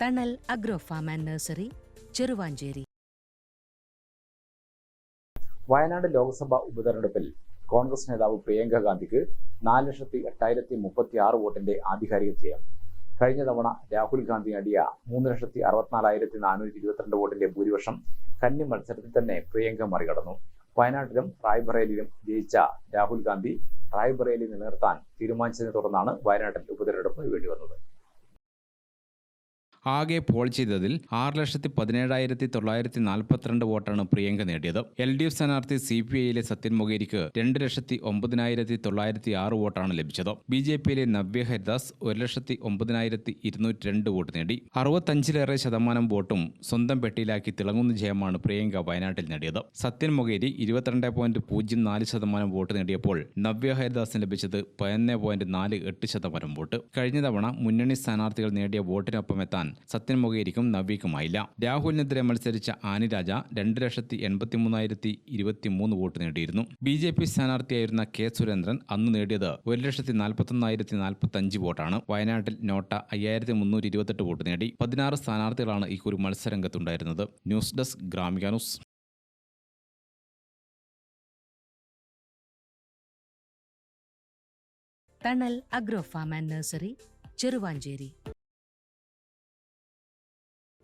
Thanal agro farm and nursery Cheruvancheri Wayanad Lok Sabha ഉപതെരഞ്ഞെടുപ്പിൽ കോൺഗ്രസ് നേതാവ് പ്രിയങ്ക ഗാന്ധിക്ക് നാല് ലക്ഷത്തി എട്ടായിരത്തി മുപ്പത്തി ആറ് വോട്ടിന്റെ ആധികാരിക ജയം കഴിഞ്ഞ തവണ രാഹുൽ ഗാന്ധി നേടിയ മൂന്ന് ലക്ഷത്തി അറുപത്തിനാലായിരത്തി നാനൂറ്റി ഇരുപത്തിരണ്ട് വോട്ടിന്റെ ഭൂരിപക്ഷം കന്നി മത്സരത്തിൽ തന്നെ പ്രിയങ്ക മറികടന്നു. വയനാട്ടിലും റായ്ബറേലിയിലും ജയിച്ച രാഹുൽ ഗാന്ധി റായ്ബറേലി നിലനിർത്താൻ തീരുമാനിച്ചതിനെ തുടർന്നാണ് വയനാട്ടിൽ ഉപതെരഞ്ഞെടുപ്പ് വേണ്ടിവന്നത് ആകെ പോൾ ചെയ്തതിൽ ആറ് ലക്ഷത്തി പതിനേഴായിരത്തി തൊള്ളായിരത്തി നാൽപ്പത്തിരണ്ട് വോട്ടാണ് പ്രിയങ്ക നേടിയത്. എൽ ഡി എഫ് സ്ഥാനാർത്ഥി സി പി ഐയിലെ സത്യൻ മൊഗേരിക്ക് രണ്ട് ലക്ഷത്തി ഒമ്പതിനായിരത്തി തൊള്ളായിരത്തി ആറ് വോട്ടാണ് ലഭിച്ചത്. ബി ജെ പിയിലെ നവ്യ ഹരിദാസ് ഒരു ലക്ഷത്തി ഒമ്പതിനായിരത്തി ഇരുന്നൂറ്റി രണ്ട് വോട്ട് നേടി. അറുപത്തഞ്ചിലേറെ ശതമാനം വോട്ടും സ്വന്തം പെട്ടിയിലാക്കി തിളങ്ങുന്ന ജയമാണ് പ്രിയങ്ക വയനാട്ടിൽ നേടിയത്. സത്യൻ മൊഗേരി ഇരുപത്തിരണ്ട് പോയിന്റ് പൂജ്യം നാല് ശതമാനം വോട്ട് നേടിയപ്പോൾ നവ്യ ഹരിദാസിന് ലഭിച്ചത് പതിനൊന്ന് പോയിന്റ് നാല് എട്ട് ശതമാനം വോട്ട്. കഴിഞ്ഞ തവണ മുന്നണി സ്ഥാനാർത്ഥികൾ നേടിയ വോട്ടിനൊപ്പം എത്താൻ സത്യൻ മൊകേരിക്കും നവീക്കുമായില്ല. രാഹുലിനെതിരെ മത്സരിച്ച ആനി രാജ രണ്ട് ലക്ഷത്തി എൺപത്തി മൂന്നായിരത്തി ഇരുപത്തി മൂന്ന് വോട്ട് നേടിയിരുന്നു. ബി ജെ പി സ്ഥാനാർത്ഥിയായിരുന്ന കെ സുരേന്ദ്രൻ അന്ന് നേടിയത് ഒരു ലക്ഷത്തി നാൽപ്പത്തൊന്നായിരത്തി നാൽപ്പത്തി അഞ്ച് വോട്ടാണ്. വയനാട്ടിൽ നോട്ട അയ്യായിരത്തി മുന്നൂറ്റി ഇരുപത്തെട്ട് വോട്ട് നേടി. പതിനാറ് സ്ഥാനാർത്ഥികളാണ് ഇക്കുറി മത്സരരംഗത്തുണ്ടായിരുന്നത്. News desk Gramika news. Thanal agro farm and nursery Cheruvanchery.